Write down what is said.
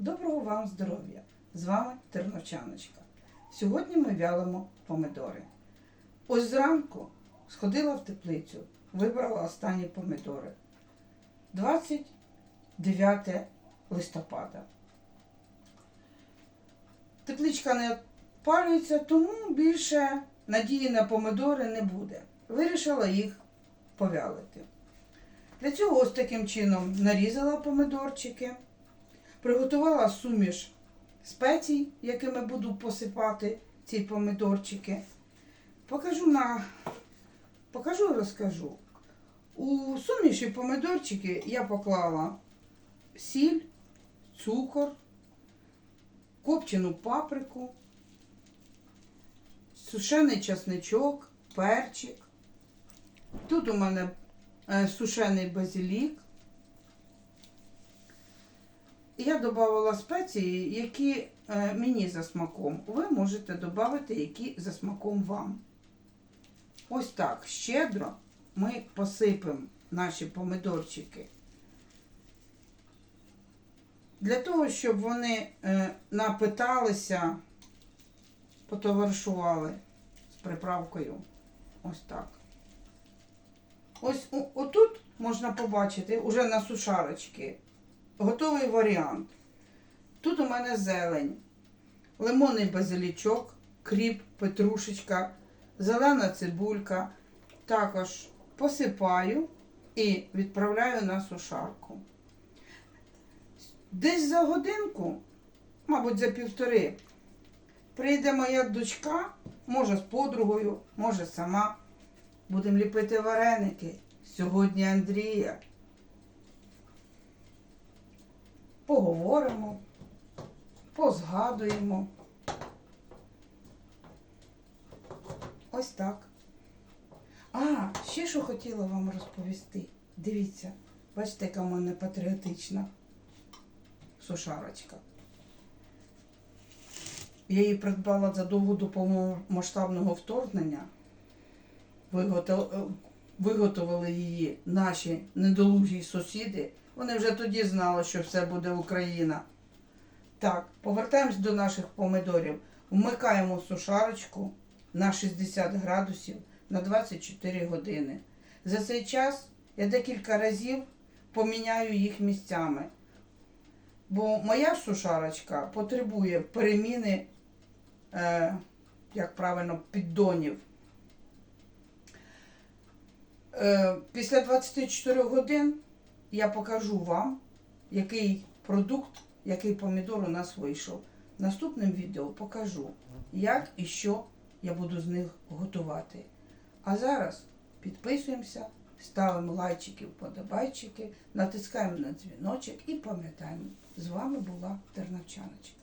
Доброго вам здоров'я! З вами Терновчаночка. Сьогодні ми вялимо помидори. Ось зранку сходила в теплицю, вибрала останні помидори. 29 листопада. Тепличка не опалюється, тому більше надії на помидори не буде. Вирішила їх повялити. Для цього ось таким чином нарізала помидорчики, приготувала суміш спецій, якими буду посипати ці помидорчики. Покажу на покажу розкажу. У суміші помидорчики я поклала сіль, цукор, копчену паприку, сушений часничок, перчик. Тут у мене е, сушений базилік. Я додавала спеції, які е, мені за смаком. Ви можете додати, які за смаком вам. Ось так щедро ми посипемо наші помидорчики. Для того, щоб вони е, напиталися, потоваришували з приправкою. Ось так. Ось отут можна побачити уже на сушарочки готовий варіант. Тут у мене зелень, лимонний базилічок, кріп, петрушечка, зелена цибулька. Також посипаю і відправляю на сушарку. Десь за годинку, мабуть, за півтори, прийде моя дочка, може з подругою, може сама. Будемо ліпити вареники. Сьогодні Андрія. Поговоримо, позгадуємо. Ось так. А, ще що хотіла вам розповісти. Дивіться, бачите, яка в мене патріотична сушарочка. Я її придбала задовго до повномасштабного вторгнення. Е, Виготовили її наші недолугі сусіди. Вони вже тоді знали, що все буде Україна. Так, повертаємось до наших помидорів. Вмикаємо сушарочку на 60 градусів на 24 години. За цей час я декілька разів поміняю їх місцями. Бо моя сушарочка потребує переміни, е, як правильно, піддонів. Е, після 24 годин я покажу вам, який продукт, який помідор у нас вийшов. Наступним відео покажу, як і що я буду з них готувати. А зараз підписуємося, ставимо лайчики, вподобайчики, натискаємо на дзвіночок і пам'ятаємо, з вами була Тернавчаночка.